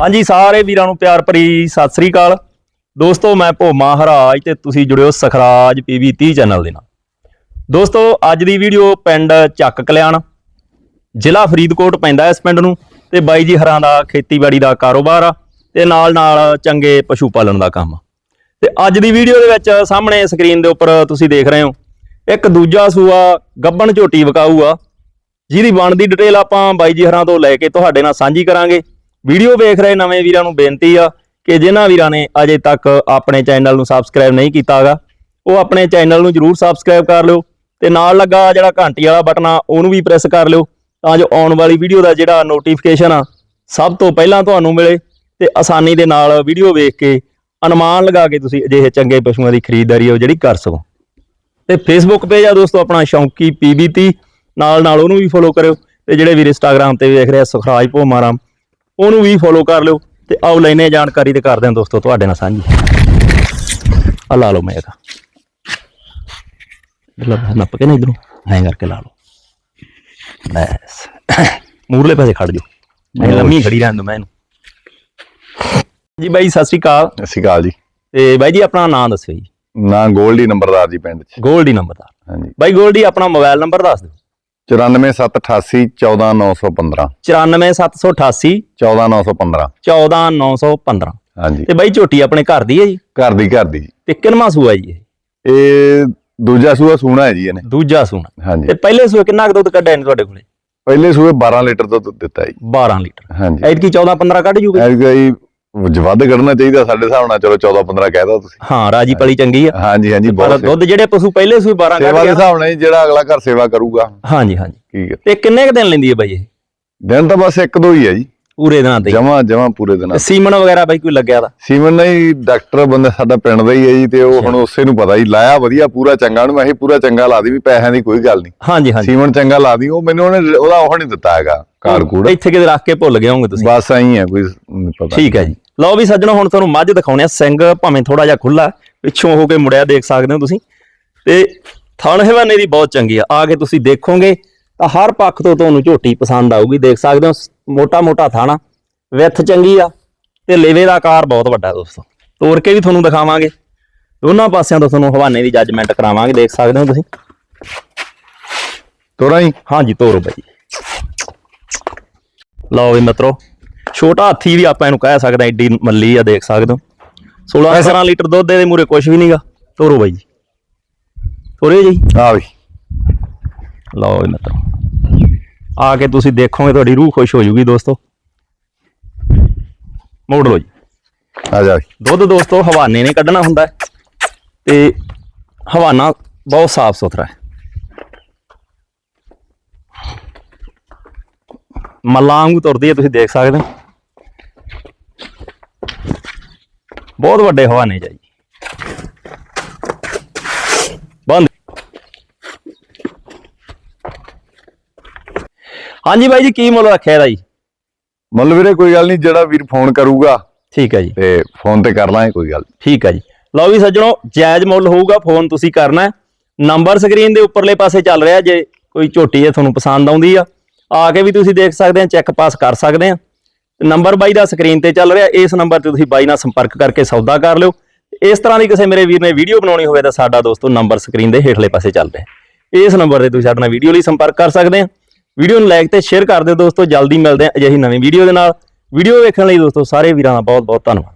ਹਾਂਜੀ, ਸਾਰੇ ਵੀਰਾਂ ਨੂੰ ਪਿਆਰ ਭਰੀ ਸਤਿ ਸ੍ਰੀ ਅਕਾਲ। ਦੋਸਤੋ, ਮੈਂ ਭੋਮਾ ਹਰਾਜ ਤੇ ਤੁਸੀਂ ਜੁੜਿਓ ਸਖਰਾਜ ਪੀਵੀ 30 ਚੈਨਲ ਦੇ ਨਾਲ। ਦੋਸਤੋ, ਅੱਜ ਦੀ ਵੀਡੀਓ ਪਿੰਡ ਚੱਕ ਕਲਿਆਣ। ਜ਼ਿਲ੍ਹਾ ਫਰੀਦਕੋਟ ਪੈਂਦਾ ਇਸ ਪਿੰਡ ਨੂੰ ਤੇ ਬਾਈ ਜੀ ਹਰਾਂ ਦਾ ਖੇਤੀਬਾੜੀ ਦਾ ਕਾਰੋਬਾਰ ਆ ਤੇ ਨਾਲ ਨਾਲ ਚੰਗੇ ਪਸ਼ੂ ਪਾਲਣ ਦਾ ਕੰਮ ਆ। ਤੇ ਅੱਜ ਦੀ ਵੀਡੀਓ ਦੇ ਵਿੱਚ ਸਾਹਮਣੇ ਸਕਰੀਨ ਦੇ ਉੱਪਰ ਤੁਸੀਂ ਦੇਖ ਰਹੇ ਹੋ, ਇੱਕ ਦੂਜਾ ਸੂਆ ਗੱਬਣ ਝੋਟੀ ਵਿਕਾਊ ਆ। ਜਿਹਦੀ ਬਣਦੀ ਡਿਟੇਲ ਆਪਾਂ ਬਾਈ ਜੀ ਹਰਾਂ ਤੋਂ ਲੈ ਕੇ ਤੁਹਾਡੇ ਨਾਲ ਸਾਂਝੀ ਕਰਾਂਗੇ। ਵੀਡੀਓ ਵੇਖ ਰਹੇ ਨਵੇਂ ਵੀਰਾਂ ਨੂੰ ਬੇਨਤੀ ਆ ਕਿ ਜਿਨ੍ਹਾਂ ਵੀਰਾਂ ਨੇ ਅਜੇ ਤੱਕ ਆਪਣੇ ਚੈਨਲ ਨੂੰ ਸਬਸਕ੍ਰਾਈਬ ਨਹੀਂ ਕੀਤਾਗਾ ਉਹ ਆਪਣੇ ਚੈਨਲ ਨੂੰ ਜਰੂਰ ਸਬਸਕ੍ਰਾਈਬ ਕਰ ਲਿਓ ਤੇ ਨਾਲ ਲੱਗਾ ਜਿਹੜਾ ਘੰਟੀ ਵਾਲਾ ਬਟਨ ਆ, ਉਹਨੂੰ ਵੀ ਪ੍ਰੈਸ ਕਰ ਲਿਓ ਤਾਂ ਜੋ ਆਉਣ ਵਾਲੀ ਵੀਡੀਓ ਦਾ ਜਿਹੜਾ ਨੋਟੀਫਿਕੇਸ਼ਨ ਆ, ਸਭ ਤੋਂ ਪਹਿਲਾਂ ਤੁਹਾਨੂੰ ਮਿਲੇ ਤੇ ਆਸਾਨੀ ਦੇ ਨਾਲ ਵੀਡੀਓ ਵੇਖ ਕੇ ਅਨੁਮਾਨ ਲਗਾ ਕੇ ਤੁਸੀਂ ਅਜਿਹੇ ਚੰਗੇ ਪਸ਼ੂਆਂ ਦੀ ਖਰੀਦਦਾਰੀ ਉਹ ਜਿਹੜੀ ਕਰ ਸਕੋ। ਤੇ ਫੇਸਬੁੱਕ ਪੇਜ ਆ ਦੋਸਤੋ, ਆਪਣਾ ਸ਼ੌਂਕੀ ਪੀਬੀਟੀ ਨਾਲ ਨਾਲ ਉਹਨੂੰ ਵੀ ਫੋਲੋ ਕਰਿਓ ਤੇ ਜਿਹੜੇ ਵੀਰ ਇੰਸਟਾਗ੍ਰam ਤੇ ਵੇਖ ਰਹੇ ਆ, ਸੁਖਰਾਜ ਭੋਮਾਰਾਮ ਉਹਨੂੰ ਵੀ ਫੋਲੋ ਕਰ ਲਿਓ ਤੇ ਆਓ ਲੈਨੇ ਜਾਣਕਾਰੀ ਤੇ ਕਰਦੇ ਹਾਂ ਦੋਸਤੋ ਤੁਹਾਡੇ ਨਾਲ ਸਾਂਝੀ। ਆ ਲਾ ਲਓ ਮੈਂ ਇਹਦਾ। ਲੱਭ ਨੱਪ ਕੇ ਨਾ ਇਧਰੋਂ ਐਂ ਕਰਕੇ ਲਾ ਲਓ। ਬਸ। ਮੂਰਲੇ ਪਾਸੇ ਖੜ ਜਾਓ। ਮੈਂ ਲੰਮੀ ਖੜੀ ਰਹਿਣ ਦੋ ਮੈਂ ਇਹਨੂੰ। ਜੀ ਬਾਈ ਸਤਿ ਸ਼੍ਰੀ ਅਕਾਲ। ਸਤਿ ਸ਼੍ਰੀ ਅਕਾਲ ਜੀ। ਤੇ ਬਾਈ ਜੀ ਆਪਣਾ ਨਾਮ ਦੱਸਿਓ ਜੀ। ਨਾਂ ਗੋਲਡੀ ਨੰਬਰਦਾਰ ਜੀ ਪਿੰਡ ਚ। ਗੋਲਡੀ ਨੰਬਰਦਾਰ। ਹਾਂਜੀ। ਬਾਈ ਗੋਲਡੀ ਆਪਣਾ ਮੋਬਾਈਲ ਨੰਬਰ ਦੱਸ ਦਿਓ। 94788 14915 94788 14915 14915 ਹਾਂਜੀ। ਤੇ ਬਾਈ ਝੋਟੀ ਆਪਣੇ ਘਰ ਦੀ ਹੈ ਜੀ? ਘਰ ਦੀ ਘਰ ਦੀ। ਤੇ ਕਿੰਨਵਾਂ ਸੂਆ ਜੀ ਇਹ? ਇਹ ਦੂਜਾ ਸੂਆ ਸੂਣਾ ਹੈ ਜੀ ਇਹਨੇ। ਦੂਜਾ ਸੂਣਾ। ਹਾਂਜੀ। ਤੇ ਪਹਿਲੇ ਸੂਏ ਕਿੰਨਾ ਕੁ ਦੁੱਧ ਕੱਢਿਆ ਨੇ ਤੁਹਾਡੇ ਕੋਲੇ? ਪਹਿਲੇ ਸੂਏ 12 ਲੀਟਰ ਦੁੱਧ ਦਿੱਤਾ ਜੀ। 12 ਲੀਟਰ। ਹਾਂਜੀ। ਐਤਕੀ 14 15 ਕੱਢ ਜੂਗੇ। ਐਤਕਾਂ ਵੱਧ ਕੱਢਣਾ ਚਾਹੀਦਾ ਸਾਡੇ ਹਿਸਾਬ ਨਾਲ ਚਲੋ 14 15 ਕਹਿ ਦੋ ਤੁਸੀਂ। ਹਾਂ ਰਾਜੀ ਪਲੀ ਚੰਗੀ ਆ। ਹਾਂਜੀ ਹਾਂਜੀ ਪਰ ਬਹੁਤ ਦੁੱਧ ਜਿਹੜੇ ਪਸ਼ੂ ਪਹਿਲੇ ਸੂਏ 12 ਕੱਢ ਸੇਵਾ ਦੇ ਗਿਆ। ਹਿਸਾਬ ਨਾਲ ਜੀ ਜਿਹੜਾ ਅਗਲਾ ਘਰ ਸੇਵਾ ਕਰੂਗਾ। ਹਾਂਜੀ ਹਾਂਜੀ। ਠੀਕ ਹੈ। ਤੇ ਕਿੰਨੇ ਕ ਦਿਨ ਲੈਂਦੀ ਹੈ ਬਾਈ ਇਹ? ਦਿਨ ਤਾਂ ਬਸ ਇੱਕ ਦੋ ਹੀ ਹੈ ਜੀ। ਪੂਰੇ ਦਿਨਾਂ ਤੇ। ਜਮਾ ਜਮਾ ਪੂਰੇ ਦਿਨ ਸੀਮਨ ਵਗੈਰਾ ਬਾਈ ਕੋਈ ਲੱਗਿਆ ਦਾ ਸੀਮਨ ਨਹੀਂ ਡਾਕਟਰ ਬੰਦਾ ਸਾਡਾ ਪਿੰਡ ਦਾ ਹੀ ਹੈ ਜੀ ਤੇ ਉਹ ਹੁਣ ਉਸੇ ਨੂੰ ਪਤਾ ਹੀ ਲਾਇਆ ਵਧੀਆ ਪੂਰਾ ਚੰਗਾ ਨੂੰ ਇਹ ਪੂਰਾ ਚੰਗਾ ਲਾ ਦੀ ਵੀ ਪੈਸਿਆਂ ਦੀ ਕੋਈ ਗੱਲ ਨਹੀਂ। ਹਾਂਜੀ ਹਾਂਜੀ। ਸੀਮਨ ਚੰਗਾ ਲਾ ਦੀ ਉਹ ਮੈਨੂੰ ਉਹਨੇ ਉਹਦਾ ਉਹ ਨਹੀਂ ਦਿੱਤਾ ਹੈਗਾ ਕਾਰਡ ਕੂੜ ਇੱਥੇ ਕਿਤੇ ਰੱਖ ਕੇ ਭੁੱਲ ਗਏ ਹੋਵੋਗੇ ਤੁਸੀਂ। ਬਸ ਐਂ ਹੈ ਕੋਈ ਪਤਾ ਠੀਕ ਹੈ ਜੀ। ਲਓ ਵੀ ਸੱਜਣੋ ਹੁਣ ਤੁਹਾਨੂੰ ਮੱਝ ਦਿਖਾਉਣੇ ਆ ਸਿੰਘ ਭਾਵੇਂ ਥੋੜਾ ਜਿਹਾ ਖੁੱਲਾ ਪਿੱਛੋਂ ਹੋ ਕੇ ਮੁੜਿਆ ਦੇਖ ਸਕਦੇ ਹੋ ਤੁਸੀਂ। ਤੇ ਥਣ ਹਵਾਨੇ ਦੀ ਬਹੁਤ ਚੰਗੀ ਆ। ਆ ਕੇ ਤੁਸੀਂ ਦੇਖੋਗੇ ਤਾਂ ਹਰ ਪੱਖ ਤੋਂ ਤੁਹਾਨੂੰ ਝੋਟੀ ਪਸੰਦ ਆਊਗੀ ਦੇਖ ਸਕਦੇ ਹੋ। ਮੋਟਾ ਮੋਟਾ ਥਾਣਾ ਵਿੱਥ ਚੰਗੀ ਆ ਤੇ ਲੇਵੇ ਦਾ ਆਕਾਰ ਬਹੁਤ ਵੱਡਾ ਦੋਸਤੋ। ਤੋੜ ਕੇ ਵੀ ਤੁਹਾਨੂੰ ਦਿਖਾਵਾਂਗੇ। ਦੋਨਾਂ ਪਾਸਿਆਂ ਤੋਂ ਤੁਹਾਨੂੰ ਹਵਾਨੇ ਦੀ ਜੱਜਮੈਂਟ ਕਰਾਵਾਂਗੇ ਦੇਖ ਸਕਦੇ ਹੋ ਤੁਸੀਂ? ਤੋਰਾ ਹੀ ਹਾਂਜੀ ਤੋਰੋ ਬਾਈ। ਲਓ ਵੀ ਮਿੱਤਰੋ ਛੋਟਾ ਹਾਥੀ ਵੀ ਆਪਾਂ ਇਹਨੂੰ ਕਹਿ ਸਕਦੇ ਏਡੀ ਮੱਲੀ ਆ ਦੇਖ ਸਕਦੇ ਹੋ। 16 17 ਲੀਟਰ ਦੁੱਧ ਦੇ ਮੂਰੇ ਕੁਝ ਵੀ ਨਹੀਂਗਾ। ਤੋਰੋ ਬਾਈ ਜੀ। ਤੋਰੇ ਜੀ। ਆ ਵੀ। ਲਓ ਵੀ ਮਿੱਤਰੋ। ਆ ਕੇ ਤੁਸੀਂ ਦੇਖੋਗੇ ਤੁਹਾਡੀ ਰੂਹ ਖੁਸ਼ ਹੋ ਜੂਗੀ ਦੋਸਤੋ। ਮੋੜ ਲਓ ਜੀ। ਆ ਜਾ। ਦੁੱਧ ਦੋਸਤੋ ਹਵਾਨੇ ਨੇ ਕੱਢਣਾ ਹੁੰਦਾ ਤੇ ਹਵਾਨਾ ਬਹੁਤ ਸਾਫ਼ ਸੁਥਰਾ ਹੈ। ਮੱਲਾਂ ਵਾਂਗੂ ਤੁਰਦੀ ਹੈ ਤੁਸੀਂ ਦੇਖ ਸਕਦੇ ਹੋ। ਬਹੁਤ ਵੱਡੇ ਹਵਾਨੇ ਜਾਈ ਬੰਦ ਹਾਂਜੀ ਬਾਈ ਜੀ ਕੀ ਮੁੱਲ ਰੱਖਿਆ ਇਹਦਾ ਜੀ? ਮੁੱਲ ਵੀਰੇ ਕੋਈ ਗੱਲ ਨਹੀਂ ਜਿਹੜਾ ਵੀਰ ਫੋਨ ਕਰੂਗਾ ਠੀਕ ਹੈ ਜੀ। ਤੇ ਫੋਨ ਤੇ ਕਰ ਲਾਂਗੇ ਕੋਈ ਗੱਲ। ਠੀਕ ਹੈ ਜੀ। ਲਓ ਵੀ ਸੱਜਣੋ ਜਾਇਜ਼ ਮੁੱਲ ਹੋਊਗਾ ਫੋਨ ਤੁਸੀਂ ਕਰਨਾ ਨੰਬਰ ਸਕਰੀਨ ਦੇ ਉੱਪਰਲੇ ਪਾਸੇ ਚੱਲ ਰਿਹਾ ਜੇ ਕੋਈ ਝੋਟੀ ਹੈ ਤੁਹਾਨੂੰ ਪਸੰਦ ਆਉਂਦੀ ਆ ਆ ਕੇ ਵੀ ਤੁਸੀਂ ਦੇਖ ਸਕਦੇ ਆ ਚੈੱਕ ਪਾਸ ਕਰ ਸਕਦੇ ਆ। ਨੰਬਰ ਬਾਈ ਦਾ ਸਕਰੀਨ ਤੇ ਚੱਲ ਰਿਹਾ ਇਸ ਨੰਬਰ ਤੇ ਤੁਸੀਂ ਬਾਈ ਨਾਲ ਸੰਪਰਕ ਕਰਕੇ ਸੌਦਾ ਕਰ ਲਿਓ। ਇਸ ਤਰ੍ਹਾਂ ਦੀ ਕਿਸੇ ਮੇਰੇ ਵੀਰ ਨੇ ਵੀਡੀਓ ਬਣਾਉਣੀ ਹੋਵੇ ਤਾਂ ਸਾਡਾ ਦੋਸਤੋ ਨੰਬਰ ਸਕਰੀਨ ਦੇ ਹੇਠਲੇ ਪਾਸੇ ਚੱਲ ਰਿਹਾ ਇਸ ਨੰਬਰ ਤੇ ਤੁਸੀਂ ਸਾਡੇ ਨਾਲ ਵੀਡੀਓ ਲਈ ਸੰਪਰਕ ਕਰ ਸਕਦੇ ਆ। ਵੀਡੀਓ ਨੂੰ ਲਾਈਕ ਤੇ ਸ਼ੇਅਰ ਕਰ ਦਿਓ ਦੋਸਤੋ, ਜਲਦੀ ਮਿਲਦੇ ਹਾਂ ਅਜਿਹੀ ਨਵੀਂ ਵੀਡੀਓ ਦੇ ਨਾਲ। ਵੀਡੀਓ ਵੇਖਣ ਲਈ ਦੋਸਤੋ, ਸਾਰੇ ਵੀਰਾਂ ਦਾ ਬਹੁਤ ਬਹੁਤ ਧੰਨਵਾਦ।